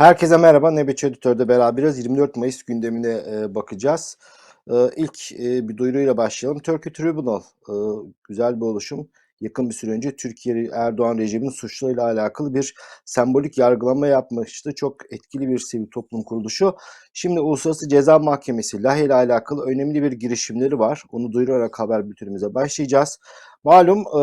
Herkese merhaba. Nöbetçi Editör'de beraberiz. 24 Mayıs gündemine e, bakacağız. E, ilk e, bir duyuruyla başlayalım. Turkey Tribunal, e, güzel bir oluşum. Yakın bir süre önce Türkiye Erdoğan rejiminin suçlarıyla alakalı bir sembolik yargılama yapmıştı. Çok etkili bir sivil toplum kuruluşu. Şimdi Uluslararası Ceza Mahkemesi Lahey ile alakalı önemli bir girişimleri var. Onu duyurarak haber bültenimize başlayacağız. Malum e,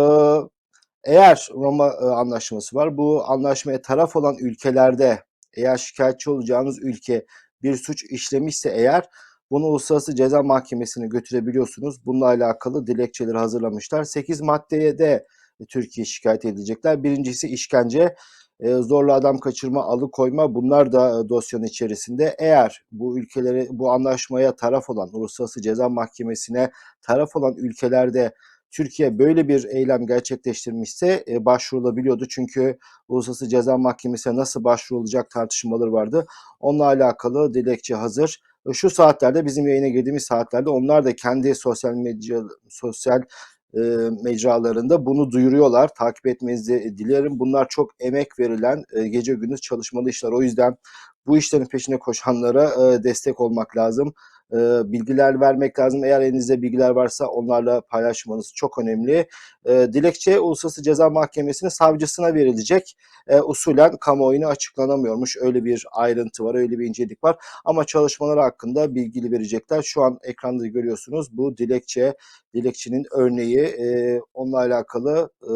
eğer Roma e, anlaşması var. Bu anlaşmaya taraf olan ülkelerde eğer şikayetçi olacağınız ülke bir suç işlemişse eğer bunu Uluslararası Ceza Mahkemesi'ne götürebiliyorsunuz. Bununla alakalı dilekçeleri hazırlamışlar. 8 maddeye de Türkiye şikayet edecekler. Birincisi işkence, e, zorla adam kaçırma, alıkoyma bunlar da e, dosyanın içerisinde. Eğer bu ülkeleri bu anlaşmaya taraf olan Uluslararası Ceza Mahkemesi'ne taraf olan ülkelerde Türkiye böyle bir eylem gerçekleştirmişse e, başvurulabiliyordu. Çünkü Uluslararası Ceza Mahkemesi'ne nasıl başvurulacak tartışmaları vardı. Onunla alakalı dilekçe hazır. E, şu saatlerde bizim yayına girdiğimiz saatlerde onlar da kendi sosyal medya sosyal e, mecralarında bunu duyuruyorlar. Takip etmenizi dilerim. Bunlar çok emek verilen e, gece gündüz çalışmalı işler. O yüzden bu işlerin peşine koşanlara e, destek olmak lazım e, bilgiler vermek lazım. Eğer elinizde bilgiler varsa onlarla paylaşmanız çok önemli. E, dilekçe Uluslararası Ceza Mahkemesi'nin savcısına verilecek. E, usulen kamuoyuna açıklanamıyormuş. Öyle bir ayrıntı var, öyle bir incelik var. Ama çalışmaları hakkında bilgili verecekler. Şu an ekranda görüyorsunuz bu dilekçe, dilekçenin örneği. E, onunla alakalı e,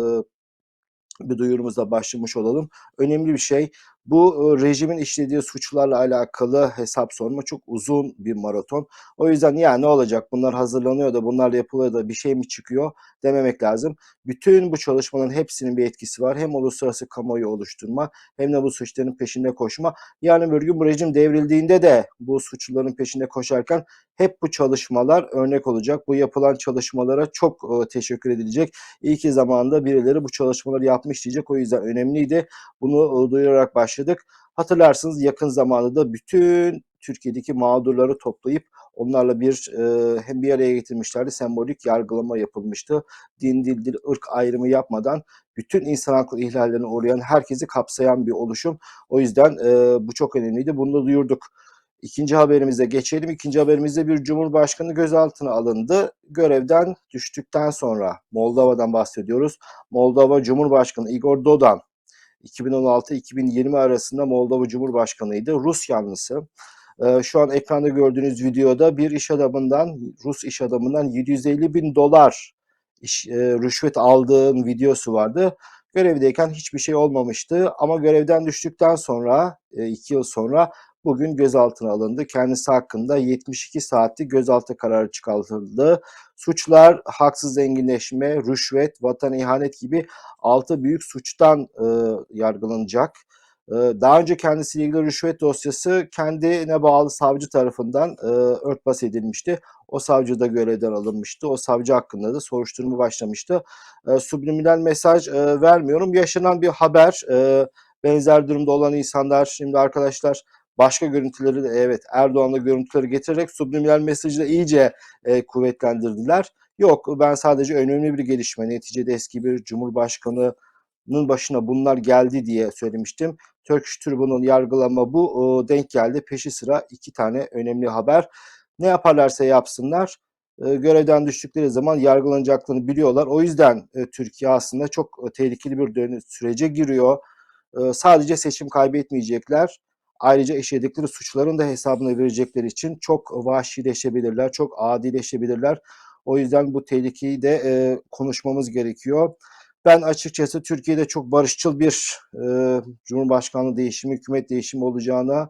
bir duyurumuzla başlamış olalım. Önemli bir şey. Bu e, rejimin işlediği suçlarla alakalı hesap sorma çok uzun bir maraton. O yüzden ya ne olacak bunlar hazırlanıyor da bunlarla yapılıyor da bir şey mi çıkıyor dememek lazım. Bütün bu çalışmaların hepsinin bir etkisi var. Hem uluslararası kamuoyu oluşturma hem de bu suçların peşinde koşma. Yani bir gün bu rejim devrildiğinde de bu suçluların peşinde koşarken hep bu çalışmalar örnek olacak. Bu yapılan çalışmalara çok e, teşekkür edilecek. İyi ki zamanında birileri bu çalışmaları yapmış diyecek. O yüzden önemliydi. Bunu e, duyurarak başladık. Hatırlarsınız yakın zamanda da bütün Türkiye'deki mağdurları toplayıp onlarla bir e, hem bir araya getirmişlerdi. Sembolik yargılama yapılmıştı. Din, dil, dil, ırk ayrımı yapmadan bütün insan hakları ihlallerine uğrayan herkesi kapsayan bir oluşum. O yüzden e, bu çok önemliydi. Bunu da duyurduk. İkinci haberimize geçelim. İkinci haberimizde bir cumhurbaşkanı gözaltına alındı. Görevden düştükten sonra Moldova'dan bahsediyoruz. Moldova Cumhurbaşkanı Igor Dodan 2016-2020 arasında Moldova Cumhurbaşkanıydı. Rus yanlısı. Ee, şu an ekranda gördüğünüz videoda bir iş adamından, Rus iş adamından 750 bin dolar iş, e, rüşvet aldığım videosu vardı. Görevdeyken hiçbir şey olmamıştı ama görevden düştükten sonra, e, iki yıl sonra bugün gözaltına alındı. Kendisi hakkında 72 saatlik gözaltı kararı çıkartıldı. Suçlar haksız zenginleşme, rüşvet, vatan ihanet gibi altı büyük suçtan e, yargılanacak. E, daha önce kendisiyle ilgili rüşvet dosyası kendine bağlı savcı tarafından e, örtbas edilmişti. O savcı da görevden alınmıştı. O savcı hakkında da soruşturma başlamıştı. E, subliminal mesaj e, vermiyorum. Yaşanan bir haber. E, benzer durumda olan insanlar şimdi arkadaşlar başka görüntüleri de evet Erdoğan'la görüntüleri getirerek subliminal mesajı da iyice e, kuvvetlendirdiler. Yok ben sadece önemli bir gelişme. Neticede eski bir cumhurbaşkanının başına bunlar geldi diye söylemiştim. Turkish Tribunal yargılama bu denk geldi. Peşi sıra iki tane önemli haber. Ne yaparlarsa yapsınlar e, görevden düştükleri zaman yargılanacaklarını biliyorlar. O yüzden e, Türkiye aslında çok e, tehlikeli bir dönüş sürece giriyor. Sadece seçim kaybetmeyecekler Ayrıca işledikleri suçların da hesabını verecekleri için çok vahşileşebilirler, çok adileşebilirler. O yüzden bu tehlikeyi de e, konuşmamız gerekiyor. Ben açıkçası Türkiye'de çok barışçıl bir e, Cumhurbaşkanlığı değişimi, hükümet değişimi olacağına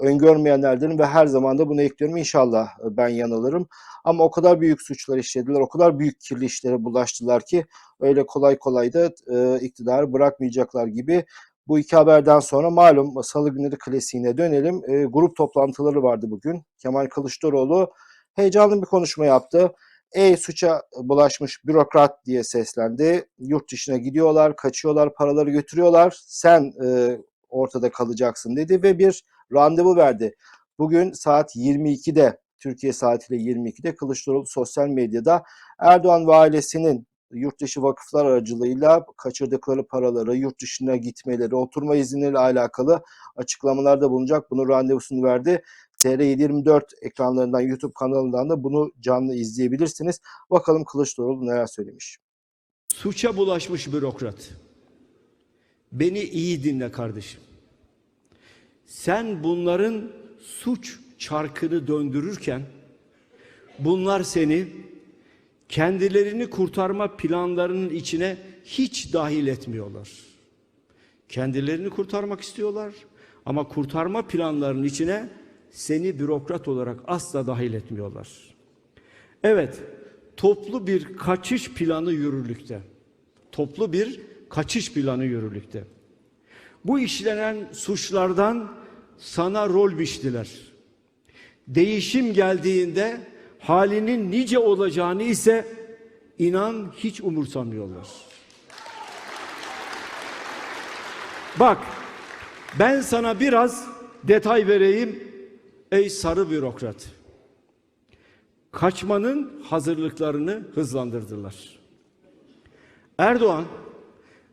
öngörmeyenlerdenim ve her zaman da bunu ekliyorum. İnşallah ben yanılırım. Ama o kadar büyük suçlar işlediler, o kadar büyük kirli işlere bulaştılar ki öyle kolay kolay da e, iktidarı bırakmayacaklar gibi. Bu iki haberden sonra malum salı günleri klasiğine dönelim. E, grup toplantıları vardı bugün. Kemal Kılıçdaroğlu heyecanlı bir konuşma yaptı. Ey suça bulaşmış bürokrat diye seslendi. Yurt dışına gidiyorlar, kaçıyorlar, paraları götürüyorlar. Sen e, ortada kalacaksın dedi ve bir randevu verdi. Bugün saat 22'de Türkiye saatiyle 22'de Kılıçdaroğlu sosyal medyada Erdoğan ve ailesinin yurt dışı vakıflar aracılığıyla kaçırdıkları paraları, yurt dışına gitmeleri, oturma izinleriyle alakalı açıklamalarda bulunacak. Bunun randevusunu verdi. TR724 ekranlarından, YouTube kanalından da bunu canlı izleyebilirsiniz. Bakalım Kılıçdaroğlu neler söylemiş. Suça bulaşmış bürokrat. Beni iyi dinle kardeşim. Sen bunların suç çarkını döndürürken bunlar seni kendilerini kurtarma planlarının içine hiç dahil etmiyorlar. Kendilerini kurtarmak istiyorlar ama kurtarma planlarının içine seni bürokrat olarak asla dahil etmiyorlar. Evet, toplu bir kaçış planı yürürlükte. Toplu bir kaçış planı yürürlükte. Bu işlenen suçlardan sana rol biçtiler. Değişim geldiğinde halinin nice olacağını ise inan hiç umursamıyorlar. Bak ben sana biraz detay vereyim ey sarı bürokrat. Kaçmanın hazırlıklarını hızlandırdılar. Erdoğan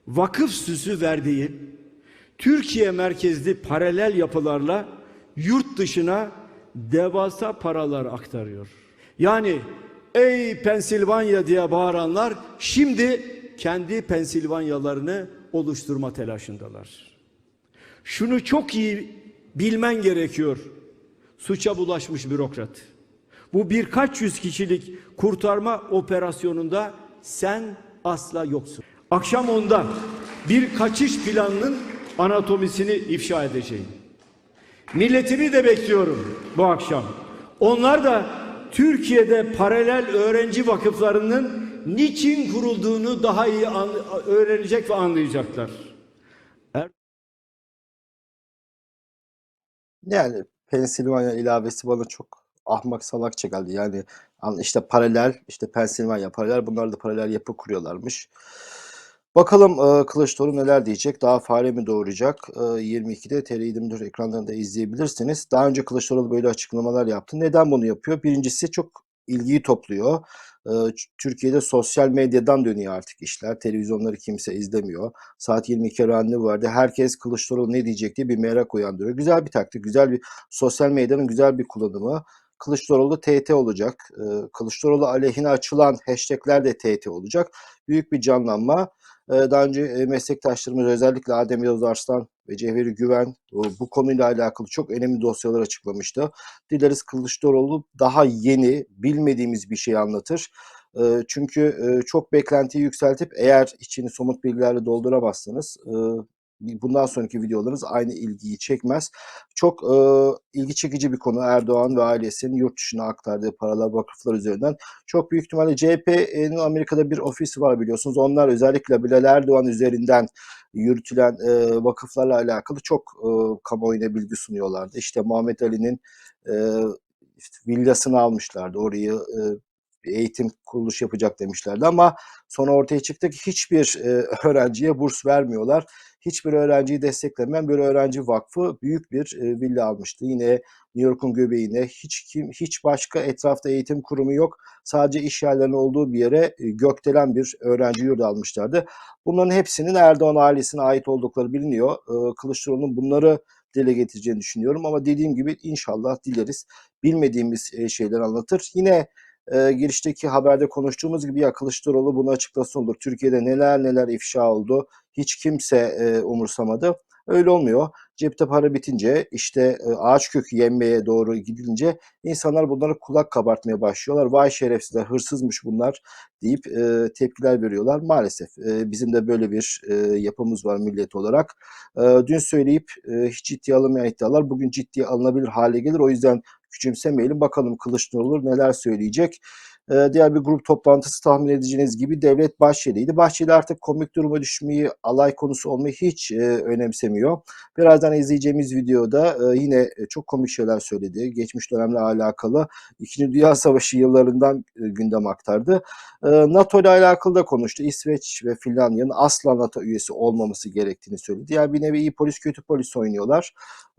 vakıf süsü verdiği Türkiye merkezli paralel yapılarla yurt dışına devasa paralar aktarıyor. Yani ey Pensilvanya diye bağıranlar şimdi kendi Pensilvanyalarını oluşturma telaşındalar. Şunu çok iyi bilmen gerekiyor. Suça bulaşmış bürokrat. Bu birkaç yüz kişilik kurtarma operasyonunda sen asla yoksun. Akşam onda bir kaçış planının anatomisini ifşa edeceğim. Milletimi de bekliyorum bu akşam. Onlar da Türkiye'de paralel öğrenci vakıflarının niçin kurulduğunu daha iyi öğrenecek ve anlayacaklar. Yani Pensilvanya ilavesi bana çok ahmak salakça geldi. Yani an- işte paralel, işte Pensilvanya paralel, bunlar da paralel yapı kuruyorlarmış. Bakalım e, Kılıçdaroğlu neler diyecek? Daha fare mi doğuracak? E, 22'de TR24 ekranlarında izleyebilirsiniz. Daha önce Kılıçdaroğlu böyle açıklamalar yaptı. Neden bunu yapıyor? Birincisi çok ilgiyi topluyor. E, Türkiye'de sosyal medyadan dönüyor artık işler. Televizyonları kimse izlemiyor. Saat 22 randevu vardı. Herkes Kılıçdaroğlu ne diyecek diye bir merak uyandırıyor. Güzel bir taktik, güzel bir sosyal medyanın güzel bir kullanımı. Kılıçdaroğlu TT olacak. E, Kılıçdaroğlu aleyhine açılan hashtagler de TT olacak. Büyük bir canlanma. E, Daha önce e, meslektaşlarımız özellikle Adem Yavuz Arslan ve Cevheri Güven bu konuyla alakalı çok önemli dosyalar açıklamıştı. Dileriz Kılıçdaroğlu daha yeni, bilmediğimiz bir şey anlatır. E, Çünkü e, çok beklentiyi yükseltip eğer içini somut bilgilerle dolduramazsanız e, bundan sonraki videolarınız aynı ilgiyi çekmez. Çok e, ilgi çekici bir konu Erdoğan ve ailesinin yurt dışına aktardığı paralar vakıflar üzerinden. Çok büyük ihtimalle CHP'nin Amerika'da bir ofisi var biliyorsunuz. Onlar özellikle Bilal Erdoğan üzerinden yürütülen e, vakıflarla alakalı çok e, kamuoyuna bilgi sunuyorlardı. İşte Muhammed Ali'nin e, işte villasını almışlardı. Orayı e, eğitim kuruluş yapacak demişlerdi ama sonra ortaya çıktı ki hiçbir e, öğrenciye burs vermiyorlar. Hiçbir öğrenciyi desteklemeyen bir öğrenci vakfı büyük bir e, villa almıştı. Yine New York'un göbeğine hiç kim hiç başka etrafta eğitim kurumu yok. Sadece iş yerlerinin olduğu bir yere e, gökdelen bir öğrenci yurdu almışlardı. Bunların hepsinin Erdoğan ailesine ait oldukları biliniyor. E, Kılıçdaroğlu'nun bunları dile getireceğini düşünüyorum ama dediğim gibi inşallah dileriz bilmediğimiz e, şeyler anlatır. Yine e, girişteki haberde konuştuğumuz gibi ya Kılıçdaroğlu bunu açıklasın olur. Türkiye'de neler neler ifşa oldu. Hiç kimse e, umursamadı. Öyle olmuyor. Cepte para bitince işte e, ağaç kökü yenmeye doğru gidilince insanlar bunlara kulak kabartmaya başlıyorlar. Vay şerefsizler hırsızmış bunlar deyip e, tepkiler veriyorlar. Maalesef e, bizim de böyle bir e, yapımız var millet olarak. E, dün söyleyip e, hiç ciddiye alınmayan iddialar bugün ciddiye alınabilir hale gelir. O yüzden küçümsemeyelim. Bakalım Kılıçdaroğlu neler söyleyecek. Ee, diğer bir grup toplantısı tahmin edeceğiniz gibi Devlet Bahçeli'ydi. Bahçeli artık komik duruma düşmeyi, alay konusu olmayı hiç e, önemsemiyor. Birazdan izleyeceğimiz videoda e, yine e, çok komik şeyler söyledi. Geçmiş dönemle alakalı İkinci Dünya Savaşı yıllarından e, gündem aktardı. E, NATO ile alakalı da konuştu. İsveç ve Finlandiya'nın asla NATO üyesi olmaması gerektiğini söyledi. Yani bir nevi iyi polis kötü polis oynuyorlar.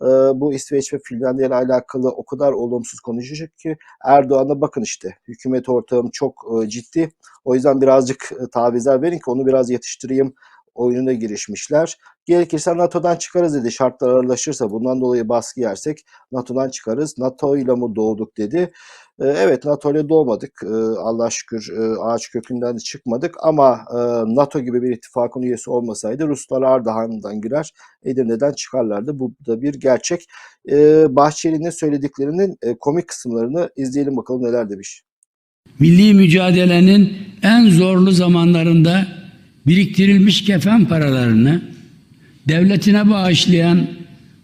E, e, bu İsveç ve Finlandiya ile alakalı o kadar olumsuz konuşacak ki Erdoğan'a bakın işte hükümet ortağım çok e, ciddi. O yüzden birazcık e, tavizler verin ki onu biraz yatıştırayım oyununa girişmişler. Gerekirse NATO'dan çıkarız dedi. Şartlar ağırlaşırsa bundan dolayı baskı yersek NATO'dan çıkarız. NATO ile mi doğduk dedi. E, evet NATO ile doğmadık. E, Allah şükür e, ağaç kökünden de çıkmadık ama e, NATO gibi bir ittifakın üyesi olmasaydı Ruslar Ardahan'dan girer Edirne'den çıkarlardı. Bu da bir gerçek. E, Bahçeli'nin söylediklerinin e, komik kısımlarını izleyelim bakalım neler demiş. Milli mücadelenin en zorlu zamanlarında biriktirilmiş kefen paralarını devletine bağışlayan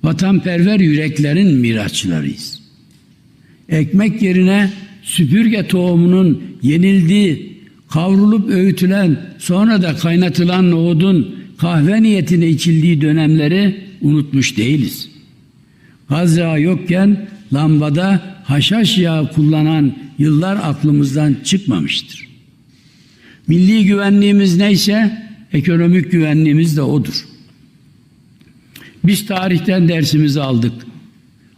vatanperver yüreklerin miraçlarıyız. Ekmek yerine süpürge tohumunun yenildiği, kavrulup öğütülen, sonra da kaynatılan nohudun kahve niyetine içildiği dönemleri unutmuş değiliz. Gaz yağı yokken lambada haşhaş yağı kullanan yıllar aklımızdan çıkmamıştır. Milli güvenliğimiz neyse ekonomik güvenliğimiz de odur. Biz tarihten dersimizi aldık.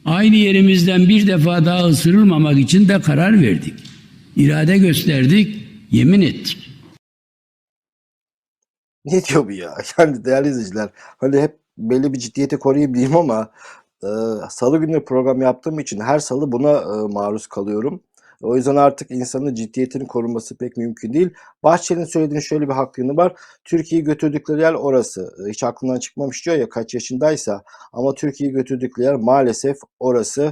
Aynı yerimizden bir defa daha ısırılmamak için de karar verdik. İrade gösterdik, yemin ettik. Ne diyor bu ya? Yani değerli izleyiciler hani hep belli bir ciddiyeti koruyayım diyeyim ama e, salı günü program yaptığım için her salı buna e, maruz kalıyorum. O yüzden artık insanın ciddiyetinin korunması pek mümkün değil. Bahçeli'nin söylediğinin şöyle bir haklılığı var. Türkiye'yi götürdükleri yer orası. E, Hiç aklından çıkmamış diyor ya kaç yaşındaysa. Ama Türkiye'yi götürdükleri yer maalesef orası.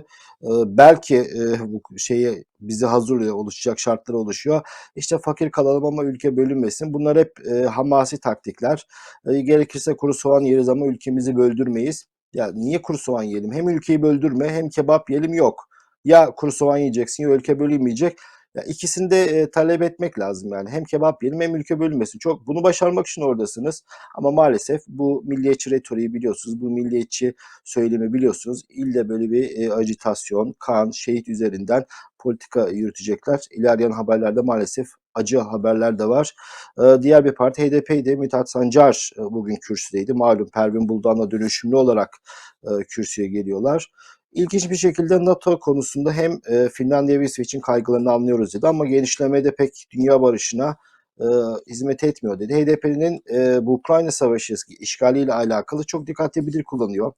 E, Belki e, bu şeyi bizi hazırlıyor, oluşacak şartlar oluşuyor. İşte fakir kalalım ama ülke bölünmesin. Bunlar hep hamasi taktikler. Gerekirse kuru soğan yeriz ama ülkemizi böldürmeyiz. Ya niye kuru soğan yiyelim? Hem ülkeyi böldürme hem kebap yiyelim yok. Ya kuru soğan yiyeceksin ya ülke bölünmeyecek. Ya ikisini de e, talep etmek lazım yani. Hem kebap yiyelim hem ülke bölünmesin. Çok bunu başarmak için oradasınız. Ama maalesef bu milliyetçi retoriği biliyorsunuz. Bu milliyetçi söylemi biliyorsunuz. İlle böyle bir e, ajitasyon, kan, şehit üzerinden politika yürütecekler. İlerleyen haberlerde maalesef acı haberler de var. Ee, diğer bir parti HDP'ydi. Mithat Sancar e, bugün kürsüdeydi. Malum Pervin Buldan'la dönüşümlü olarak e, kürsüye geliyorlar. İlginç bir şekilde NATO konusunda hem e, Finlandiya ve İsveç'in kaygılarını anlıyoruz dedi ama genişlemede pek dünya barışına e, hizmet etmiyor dedi. HDP'nin e, bu Ukrayna Savaşı işgaliyle alakalı çok dikkatli bir dil kullanıyor.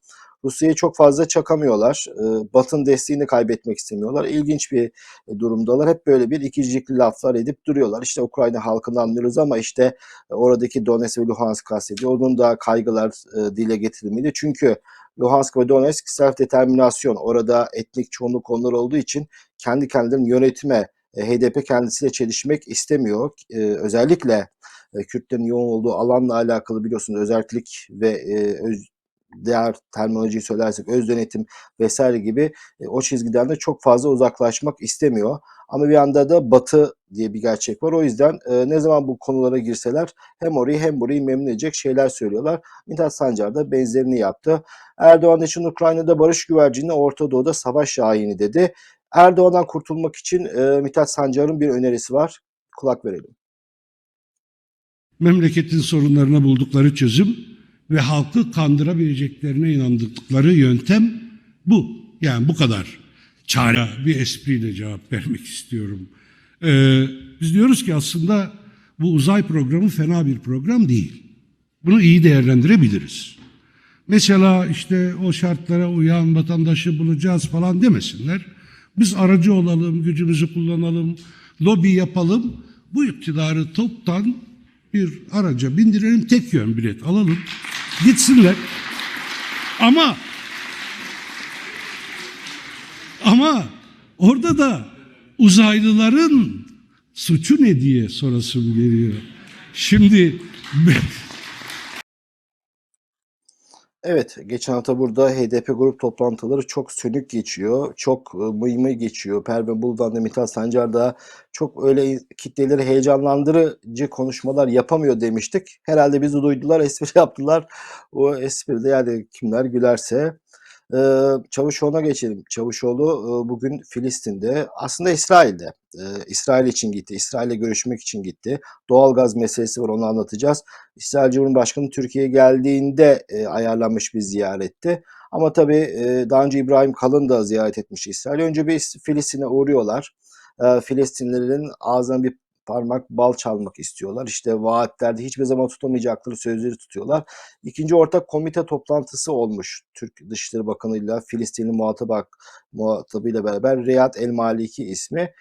Rusya'yı çok fazla çakamıyorlar. E, Batı'nın desteğini kaybetmek istemiyorlar. İlginç bir e, durumdalar. Hep böyle bir ikicikli laflar edip duruyorlar. İşte Ukrayna halkını anlıyoruz ama işte e, oradaki Donetsk ve Luhansk kastediyor. Onun da kaygılar e, dile getirilmeli. Çünkü Luhansk ve Donetsk self determinasyon. Orada etnik çoğunluk onlar olduğu için kendi kendilerini yönetme HDP kendisiyle çelişmek istemiyor. E, özellikle Kürtlerin yoğun olduğu alanla alakalı biliyorsunuz özellik ve e, öz, diğer terminolojiyi söylersek öz yönetim vesaire gibi e, o çizgiden de çok fazla uzaklaşmak istemiyor. Ama bir anda da Batı diye bir gerçek var. O yüzden e, ne zaman bu konulara girseler hem orayı hem burayı memnun edecek şeyler söylüyorlar. Mithat Sancar da benzerini yaptı. Erdoğan için Ukrayna'da barış güvercini, Orta Doğu'da savaş şahini dedi. Erdoğan'dan kurtulmak için e, Mithat Sancar'ın bir önerisi var. Kulak verelim. Memleketin sorunlarına buldukları çözüm ve halkı kandırabileceklerine inandıkları yöntem bu. Yani bu kadar. Çare bir espriyle cevap vermek istiyorum. Ee, biz diyoruz ki aslında bu uzay programı fena bir program değil. Bunu iyi değerlendirebiliriz. Mesela işte o şartlara uyan vatandaşı bulacağız falan demesinler. Biz aracı olalım, gücümüzü kullanalım, lobi yapalım. Bu iktidarı toptan bir araca bindirelim, tek yön bilet alalım. Gitsinler. Ama ama orada da uzaylıların suçu ne diye sorasım geliyor. Şimdi Evet, geçen hafta burada HDP grup toplantıları çok sönük geçiyor. Çok e, mıy mıy geçiyor. Pervin Buldan da Mithat Sancar çok öyle kitleleri heyecanlandırıcı konuşmalar yapamıyor demiştik. Herhalde bizi duydular, espri yaptılar. O espride yani kimler gülerse. Ee, Çavuşoğlu'na geçelim. Çavuşoğlu e, bugün Filistin'de, aslında İsrail'de. İsrail için gitti, İsrail'le görüşmek için gitti. Doğalgaz meselesi var, onu anlatacağız. İsrail Cumhurbaşkanı Türkiye'ye geldiğinde e, ayarlanmış bir ziyaretti. Ama tabii e, daha önce İbrahim Kalın da ziyaret etmiş İsrail. Önce bir Filistin'e uğruyorlar. E, Filistinlilerin ağzına bir parmak bal çalmak istiyorlar. İşte vaatlerde hiçbir zaman tutamayacakları sözleri tutuyorlar. İkinci ortak komite toplantısı olmuş Türk Dışişleri Bakanı'yla Filistinli muhatap, muhatabıyla beraber Riyad El Maliki ismi.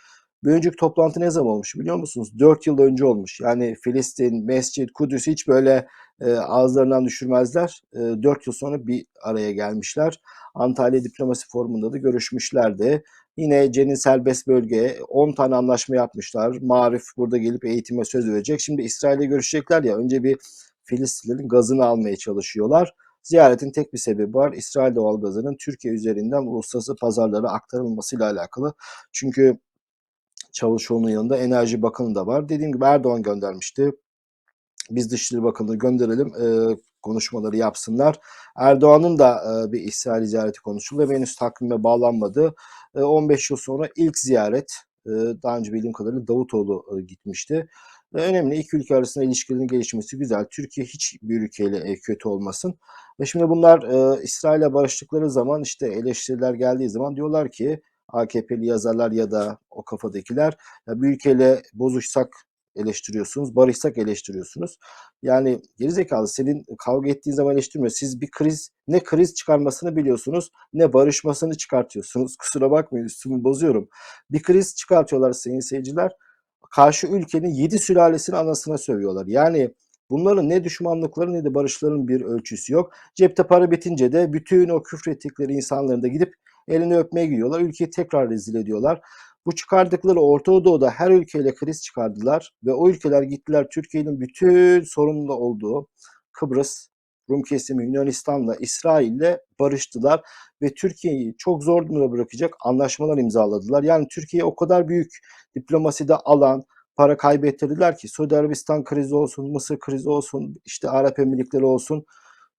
Bir önceki toplantı ne zaman olmuş biliyor musunuz? 4 yıl önce olmuş. Yani Filistin, Mescid, Kudüs hiç böyle e, ağızlarından düşürmezler. E, 4 yıl sonra bir araya gelmişler. Antalya Diplomasi Forumu'nda da görüşmüşlerdi. Yine Cenin Serbest Bölge 10 tane anlaşma yapmışlar. Marif burada gelip eğitime söz verecek. Şimdi İsrail'le görüşecekler ya önce bir Filistinlerin gazını almaya çalışıyorlar. Ziyaretin tek bir sebebi var. İsrail doğalgazının Türkiye üzerinden uluslararası pazarlara aktarılmasıyla alakalı. Çünkü Çavuşoğlu'nun yanında Enerji Bakanı da var. Dediğim gibi Erdoğan göndermişti. Biz Dışişleri Bakanı'nı gönderelim e, konuşmaları yapsınlar. Erdoğan'ın da e, bir İsrail ziyareti konuşuldu ve henüz takvime bağlanmadı. E, 15 yıl sonra ilk ziyaret e, daha önce bildiğim kadarıyla Davutoğlu e, gitmişti. E, önemli iki ülke arasında ilişkilerin gelişmesi güzel. Türkiye hiç bir ülkeyle e, kötü olmasın. Ve şimdi bunlar e, İsrail'e barıştıkları zaman işte eleştiriler geldiği zaman diyorlar ki AKP'li yazarlar ya da o kafadakiler ya bir ülkeyle bozuşsak eleştiriyorsunuz, barışsak eleştiriyorsunuz. Yani gerizekalı senin kavga ettiğin zaman eleştirmiyor. Siz bir kriz ne kriz çıkarmasını biliyorsunuz ne barışmasını çıkartıyorsunuz. Kusura bakmayın üstümü bozuyorum. Bir kriz çıkartıyorlar sayın seyirciler. Karşı ülkenin yedi sülalesini anasına sövüyorlar. Yani bunların ne düşmanlıkları ne de barışların bir ölçüsü yok. Cepte para bitince de bütün o küfrettikleri insanların da gidip elini öpmeye gidiyorlar. Ülkeyi tekrar rezil ediyorlar. Bu çıkardıkları Orta Doğu'da her ülkeyle kriz çıkardılar ve o ülkeler gittiler Türkiye'nin bütün sorunlu olduğu Kıbrıs, Rum kesimi Yunanistan'la, İsrail'le barıştılar ve Türkiye'yi çok zor durumda bırakacak anlaşmalar imzaladılar. Yani Türkiye o kadar büyük diplomaside alan, para kaybettirdiler ki Suudi Arabistan krizi olsun, Mısır krizi olsun, işte Arap Emirlikleri olsun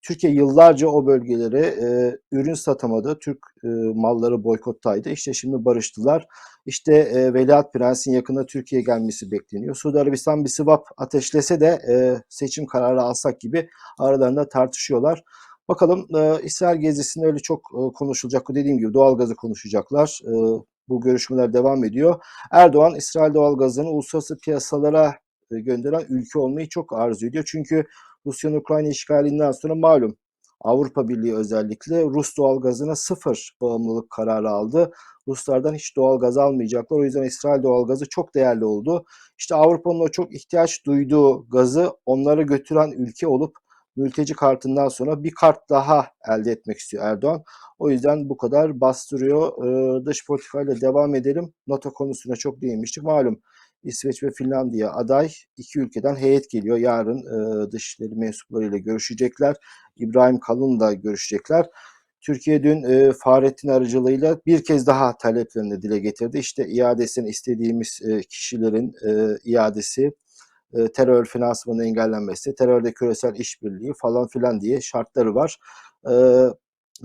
Türkiye yıllarca o bölgelere e, ürün satamadı. Türk e, malları boykottaydı. İşte şimdi barıştılar. İşte e, Veliaht Prens'in yakında Türkiye'ye gelmesi bekleniyor. Suudi Arabistan bir swap ateşlese de e, seçim kararı alsak gibi aralarında tartışıyorlar. Bakalım e, İsrail gezisinde öyle çok e, konuşulacak. Dediğim gibi doğalgazı konuşacaklar. E, bu görüşmeler devam ediyor. Erdoğan İsrail doğalgazını uluslararası piyasalara e, gönderen ülke olmayı çok arzu ediyor. Çünkü Rusya'nın Ukrayna işgalinden sonra malum Avrupa Birliği özellikle Rus doğalgazına sıfır bağımlılık kararı aldı. Ruslardan hiç doğalgaz almayacaklar. O yüzden İsrail doğalgazı çok değerli oldu. İşte Avrupa'nın o çok ihtiyaç duyduğu gazı onlara götüren ülke olup mülteci kartından sonra bir kart daha elde etmek istiyor Erdoğan. O yüzden bu kadar bastırıyor. Ee, dış politikayla devam edelim. NATO konusuna çok değinmiştik. Malum İsveç ve Finlandiya aday. iki ülkeden heyet geliyor. Yarın e, dışişleri mensuplarıyla görüşecekler. İbrahim Kalın'la görüşecekler. Türkiye dün e, Fahrettin aracılığıyla bir kez daha taleplerini dile getirdi. İşte iadesini istediğimiz e, kişilerin e, iadesi, e, terör finansmanı engellenmesi, terörde küresel işbirliği falan filan diye şartları var. E,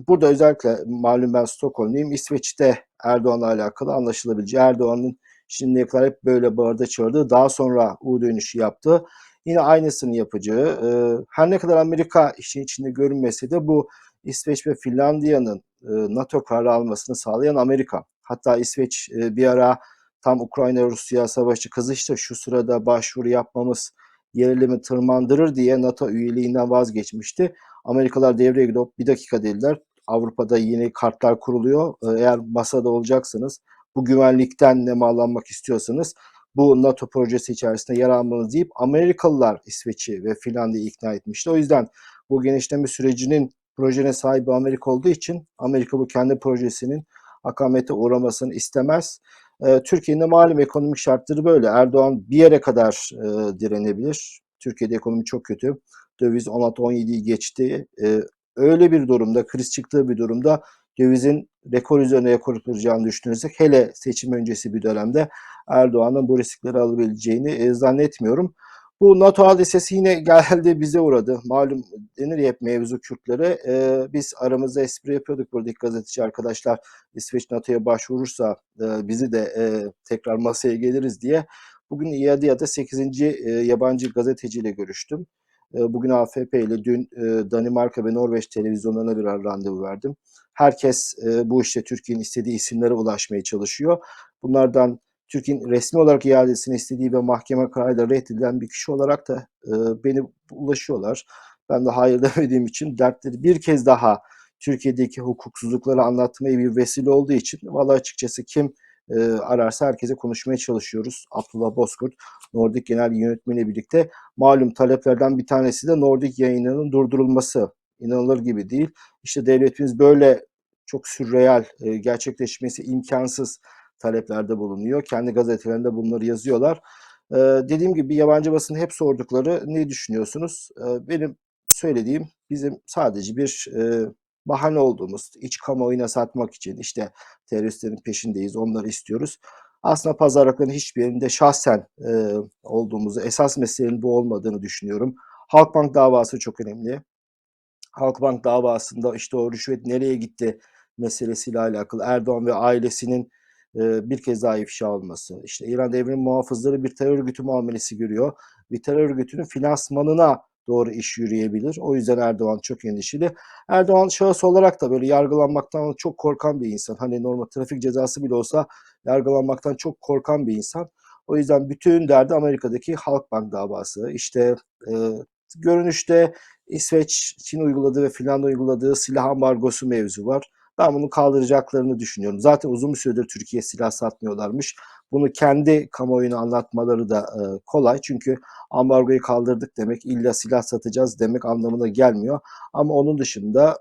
burada özellikle malum ben Stockholm'luyum. İsveç'te Erdoğan'la alakalı anlaşılabileceği Erdoğan'ın Şimdiye kadar hep böyle bağırdı çağırdı. Daha sonra U dönüşü yaptı. Yine aynısını yapacağı. E, her ne kadar Amerika işin içinde görünmese de bu İsveç ve Finlandiya'nın e, NATO kararı almasını sağlayan Amerika. Hatta İsveç e, bir ara tam Ukrayna-Rusya savaşı kızıştı. Şu sırada başvuru yapmamız gerilimi tırmandırır diye NATO üyeliğinden vazgeçmişti. Amerikalılar devreye gidip bir dakika dediler. Avrupa'da yeni kartlar kuruluyor. Eğer masada olacaksınız bu güvenlikten nemalanmak istiyorsanız bu NATO projesi içerisinde yer almanız deyip Amerikalılar İsveç'i ve Finlandiya'yı ikna etmişti. O yüzden bu genişleme sürecinin projenin sahibi Amerika olduğu için Amerika bu kendi projesinin akamete uğramasını istemez. Ee, Türkiye'nin de malum ekonomik şartları böyle. Erdoğan bir yere kadar e, direnebilir. Türkiye'de ekonomi çok kötü. Döviz 16-17'yi geçti. Ee, öyle bir durumda, kriz çıktığı bir durumda dövizin rekor üzerine rekor kıracağını düşünürsek hele seçim öncesi bir dönemde Erdoğan'ın bu riskleri alabileceğini e, zannetmiyorum. Bu NATO hadisesi yine geldi bize uğradı. Malum denir ya hep mevzu Kürtlere. Ee, biz aramızda espri yapıyorduk buradaki gazeteci arkadaşlar. İsveç NATO'ya başvurursa e, bizi de e, tekrar masaya geliriz diye. Bugün İADİA'da 8. E, yabancı gazeteciyle görüştüm. E, bugün AFP ile dün e, Danimarka ve Norveç televizyonlarına bir randevu verdim. Herkes e, bu işte Türkiye'nin istediği isimlere ulaşmaya çalışıyor. Bunlardan Türkiye'nin resmi olarak iadesini istediği ve mahkeme kararıyla reddedilen bir kişi olarak da e, beni ulaşıyorlar. Ben de hayır demediğim için dertleri bir kez daha Türkiye'deki hukuksuzlukları anlatmaya bir vesile olduğu için valla açıkçası kim e, ararsa herkese konuşmaya çalışıyoruz. Abdullah Bozkurt, Nordik Genel Yönetmeni birlikte malum taleplerden bir tanesi de Nordik yayınının durdurulması. İnanılır gibi değil. İşte devletimiz böyle çok sürreel, e, gerçekleşmesi imkansız taleplerde bulunuyor. Kendi gazetelerinde bunları yazıyorlar. E, dediğim gibi yabancı basın hep sordukları ne düşünüyorsunuz? E, benim söylediğim bizim sadece bir e, bahane olduğumuz, iç kamuoyuna satmak için işte teröristlerin peşindeyiz, onları istiyoruz. Aslında pazarlıkların hiçbir yerinde şahsen e, olduğumuzu, esas meselenin bu olmadığını düşünüyorum. Halkbank davası çok önemli. Halkbank davasında işte o rüşvet nereye gitti meselesiyle alakalı Erdoğan ve ailesinin bir kez daha ifşa olması. İşte İran devrim muhafızları bir terör örgütü muamelesi görüyor. Bir terör örgütünün finansmanına doğru iş yürüyebilir. O yüzden Erdoğan çok endişeli. Erdoğan şahıs olarak da böyle yargılanmaktan çok korkan bir insan. Hani normal trafik cezası bile olsa yargılanmaktan çok korkan bir insan. O yüzden bütün derdi Amerika'daki Halkbank davası. İşte e, görünüşte İsveç, Çin uyguladığı ve Finlandiya uyguladığı silah ambargosu mevzu var. Ben bunu kaldıracaklarını düşünüyorum. Zaten uzun bir süredir Türkiye silah satmıyorlarmış. Bunu kendi kamuoyuna anlatmaları da e, kolay. Çünkü ambargoyu kaldırdık demek illa silah satacağız demek anlamına gelmiyor. Ama onun dışında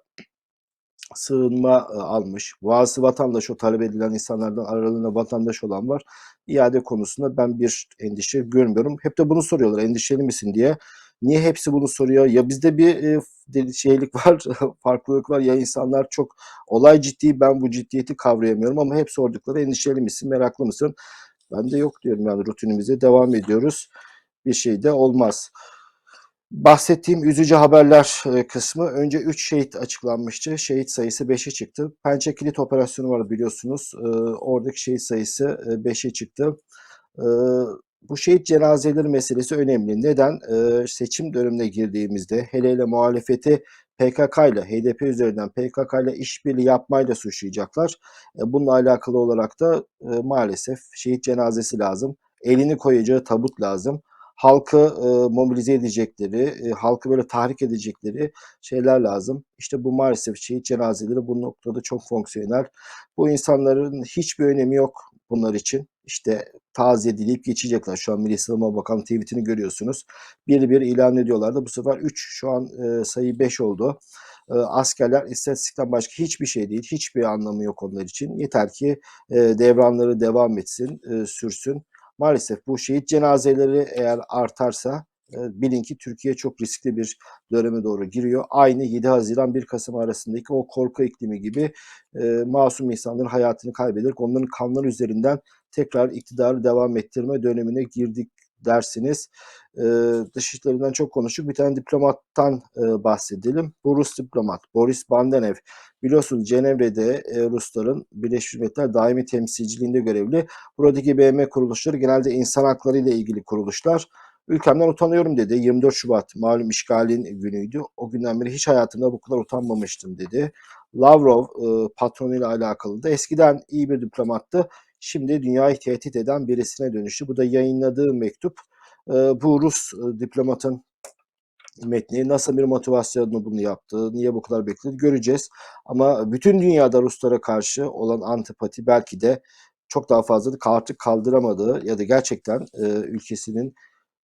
sığınma e, almış. Bazı vatandaş o talep edilen insanlardan aralarında vatandaş olan var. İade konusunda ben bir endişe görmüyorum. Hep de bunu soruyorlar endişeli misin diye. Niye hepsi bunu soruyor? Ya bizde bir e, şeylik var, farklılık var. Ya insanlar çok olay ciddi, ben bu ciddiyeti kavrayamıyorum ama hep sordukları endişeli misin, meraklı mısın? Ben de yok diyorum yani rutinimize devam ediyoruz. Bir şey de olmaz. Bahsettiğim üzücü haberler e, kısmı önce 3 şehit açıklanmıştı. Şehit sayısı 5'e çıktı. Pençe Kilit operasyonu var biliyorsunuz. E, oradaki şehit sayısı 5'e çıktı. Bu şehit cenazeleri meselesi önemli. Neden? E, seçim dönemine girdiğimizde hele hele muhalefeti PKK ile HDP üzerinden PKK ile işbirliği yapmayla suçlayacaklar. E, bununla alakalı olarak da e, maalesef şehit cenazesi lazım. Elini koyacağı tabut lazım halkı e, mobilize edecekleri, e, halkı böyle tahrik edecekleri şeyler lazım. İşte bu maalesef şehit cenazeleri bu noktada çok fonksiyonel. Bu insanların hiçbir önemi yok bunlar için. İşte taziye dileyip geçecekler. Şu an Milli Savunma Bakanı tweetini görüyorsunuz. Bir bir ilan ediyorlardı. Bu sefer 3 şu an e, sayı 5 oldu. E, askerler istatistikten başka hiçbir şey değil. Hiçbir anlamı yok onlar için. Yeter ki e, devranları devam etsin, e, sürsün maalesef bu şehit cenazeleri eğer artarsa bilin ki Türkiye çok riskli bir döneme doğru giriyor. Aynı 7 Haziran 1 Kasım arasındaki o korku iklimi gibi e, masum insanların hayatını kaybederek onların kanları üzerinden tekrar iktidarı devam ettirme dönemine girdik dersiniz. E, dışişlerinden çok konuştuk. Bir tane diplomattan e, bahsedelim. Bu Rus diplomat Boris Bandenev. Biliyorsunuz Cenevre'de e, Rusların Birleşmiş Milletler daimi temsilciliğinde görevli. Buradaki BM kuruluşları genelde insan hakları ile ilgili kuruluşlar. Ülkemden utanıyorum dedi. 24 Şubat malum işgalin günüydü. O günden beri hiç hayatımda bu kadar utanmamıştım dedi. Lavrov e, patronuyla alakalı da eskiden iyi bir diplomattı. Şimdi dünyayı tehdit eden birisine dönüştü. Bu da yayınladığı mektup. E, bu Rus e, diplomatın metni nasıl bir motivasyonla bunu yaptı, niye bu kadar bekledi göreceğiz. Ama bütün dünyada Ruslara karşı olan antipati belki de çok daha fazla artık kaldıramadığı ya da gerçekten e, ülkesinin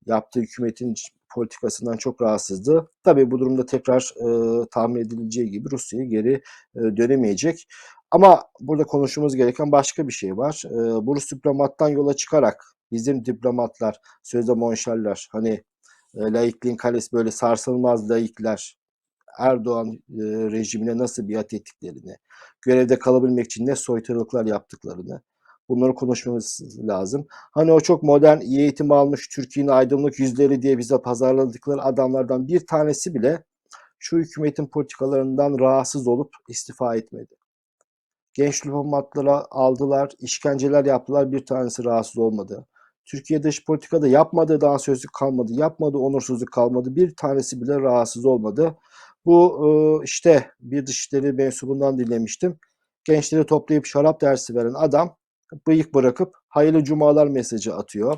yaptığı hükümetin politikasından çok rahatsızdı. Tabii bu durumda tekrar e, tahmin edileceği gibi Rusya'ya geri e, dönemeyecek. Ama burada konuşmamız gereken başka bir şey var. E, bu Rus diplomattan yola çıkarak bizim diplomatlar, sözde monşerler hani e, laikliğin kalesi böyle sarsılmaz laikler Erdoğan e, rejimine nasıl biat ettiklerini, görevde kalabilmek için ne soykırılıklar yaptıklarını bunları konuşmamız lazım. Hani o çok modern, iyi eğitim almış Türkiye'nin aydınlık yüzleri diye bize pazarladıkları adamlardan bir tanesi bile şu hükümetin politikalarından rahatsız olup istifa etmedi. Genç diplomatlara aldılar, işkenceler yaptılar, bir tanesi rahatsız olmadı. Türkiye dış politikada yapmadığı dansözlük kalmadı, yapmadığı onursuzluk kalmadı. Bir tanesi bile rahatsız olmadı. Bu e, işte bir dışişleri mensubundan dinlemiştim. Gençleri toplayıp şarap dersi veren adam bıyık bırakıp hayırlı cumalar mesajı atıyor.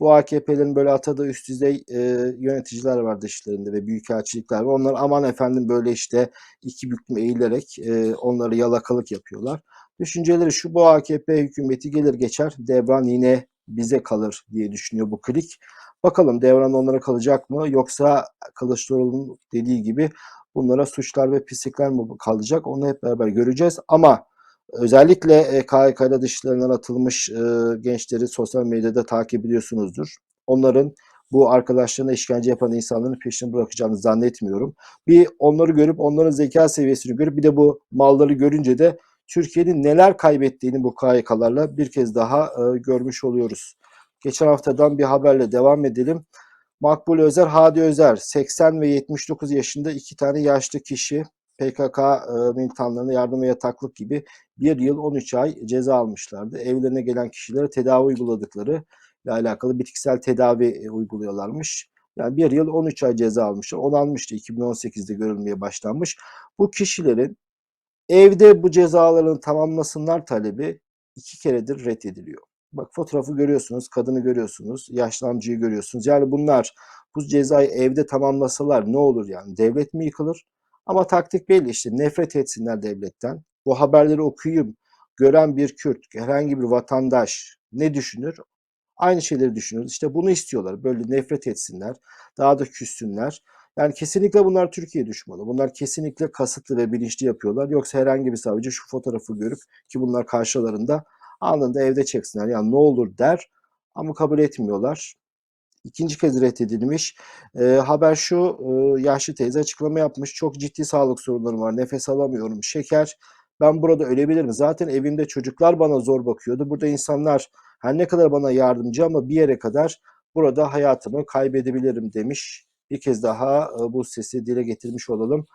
Bu AKP'lerin böyle atadığı üst düzey e, yöneticiler var dışlarında ve büyükelçilikler var. Onlar aman efendim böyle işte iki büklüm eğilerek e, onları yalakalık yapıyorlar. Düşünceleri şu bu AKP hükümeti gelir geçer devran yine bize kalır diye düşünüyor bu klik. Bakalım devran onlara kalacak mı yoksa Kılıçdaroğlu'nun dediği gibi bunlara suçlar ve pislikler mi kalacak onu hep beraber göreceğiz. Ama özellikle e, KHK'da dışlarından atılmış e, gençleri sosyal medyada takip ediyorsunuzdur. Onların bu arkadaşlarına işkence yapan insanların peşini bırakacağını zannetmiyorum. Bir onları görüp onların zeka seviyesini görüp bir de bu malları görünce de Türkiye'nin neler kaybettiğini bu KHK'larla bir kez daha e, görmüş oluyoruz. Geçen haftadan bir haberle devam edelim. Makbul Özer, Hadi Özer 80 ve 79 yaşında iki tane yaşlı kişi PKK e, militanlarına yardım ve yataklık gibi bir yıl 13 ay ceza almışlardı. Evlerine gelen kişilere tedavi uyguladıkları ile alakalı bitkisel tedavi e, uyguluyorlarmış. Yani bir yıl 13 ay ceza almışlar. Onanmıştı 2018'de görülmeye başlanmış. Bu kişilerin evde bu cezalarını tamamlasınlar talebi iki keredir reddediliyor. Bak fotoğrafı görüyorsunuz, kadını görüyorsunuz, yaşlı görüyorsunuz. Yani bunlar bu cezayı evde tamamlasalar ne olur yani? Devlet mi yıkılır? Ama taktik belli işte nefret etsinler devletten. Bu haberleri okuyup gören bir Kürt, herhangi bir vatandaş ne düşünür? Aynı şeyleri düşünüyoruz. İşte bunu istiyorlar. Böyle nefret etsinler, daha da küssünler. Yani kesinlikle bunlar Türkiye düşmanı. Bunlar kesinlikle kasıtlı ve bilinçli yapıyorlar. Yoksa herhangi bir savcı şu fotoğrafı görüp ki bunlar karşılarında anında evde çeksinler. Yani ne olur der ama kabul etmiyorlar. İkinci kez reddedilmiş. E, haber şu, e, yaşlı teyze açıklama yapmış. Çok ciddi sağlık sorunlarım var. Nefes alamıyorum. Şeker. Ben burada ölebilirim. Zaten evimde çocuklar bana zor bakıyordu. Burada insanlar her ne kadar bana yardımcı ama bir yere kadar burada hayatımı kaybedebilirim demiş. Bir kez daha e, bu sesi dile getirmiş olalım.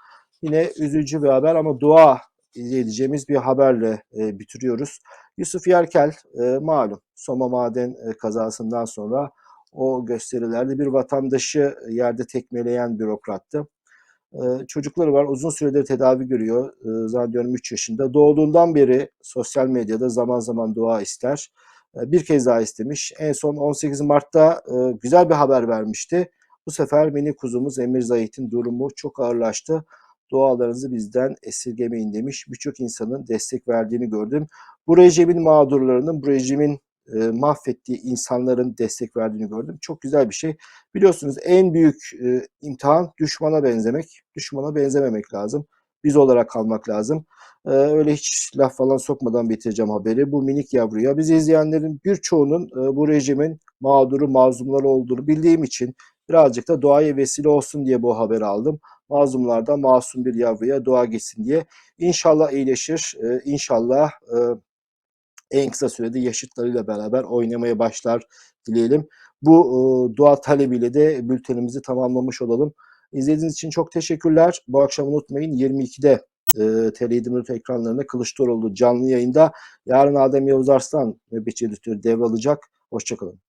Yine üzücü bir haber ama dua edeceğimiz bir haberle e, bitiriyoruz. Yusuf Yerkel e, malum Soma maden e, kazasından sonra o gösterilerde bir vatandaşı yerde tekmeleyen bürokrattı. Ee, çocukları var uzun süredir tedavi görüyor. Ee, zannediyorum 3 yaşında. Doğduğundan beri sosyal medyada zaman zaman dua ister. Ee, bir kez daha istemiş. En son 18 Mart'ta e, güzel bir haber vermişti. Bu sefer mini kuzumuz Emir Zahit'in durumu çok ağırlaştı. Dualarınızı bizden esirgemeyin demiş. Birçok insanın destek verdiğini gördüm. Bu rejimin mağdurlarının, bu rejimin e, mahvettiği insanların destek verdiğini gördüm. Çok güzel bir şey. Biliyorsunuz en büyük e, imtihan düşmana benzemek. Düşmana benzememek lazım. Biz olarak kalmak lazım. E, öyle hiç laf falan sokmadan bitireceğim haberi. Bu minik yavruya biz izleyenlerin birçoğunun e, bu rejimin mağduru, mazlumları olduğunu bildiğim için birazcık da doğaya vesile olsun diye bu haberi aldım. Mazlumlardan masum bir yavruya dua gitsin diye. İnşallah iyileşir. E, inşallah e, en kısa sürede yaşıtlarıyla beraber oynamaya başlar dileyelim. Bu e, dua talebiyle de bültenimizi tamamlamış olalım. İzlediğiniz için çok teşekkürler. Bu akşam unutmayın 22'de e, TR7 ekranlarında Kılıçdaroğlu canlı yayında. Yarın Adem Yavuz Arslan nöbetçi editörü devralacak. Hoşçakalın.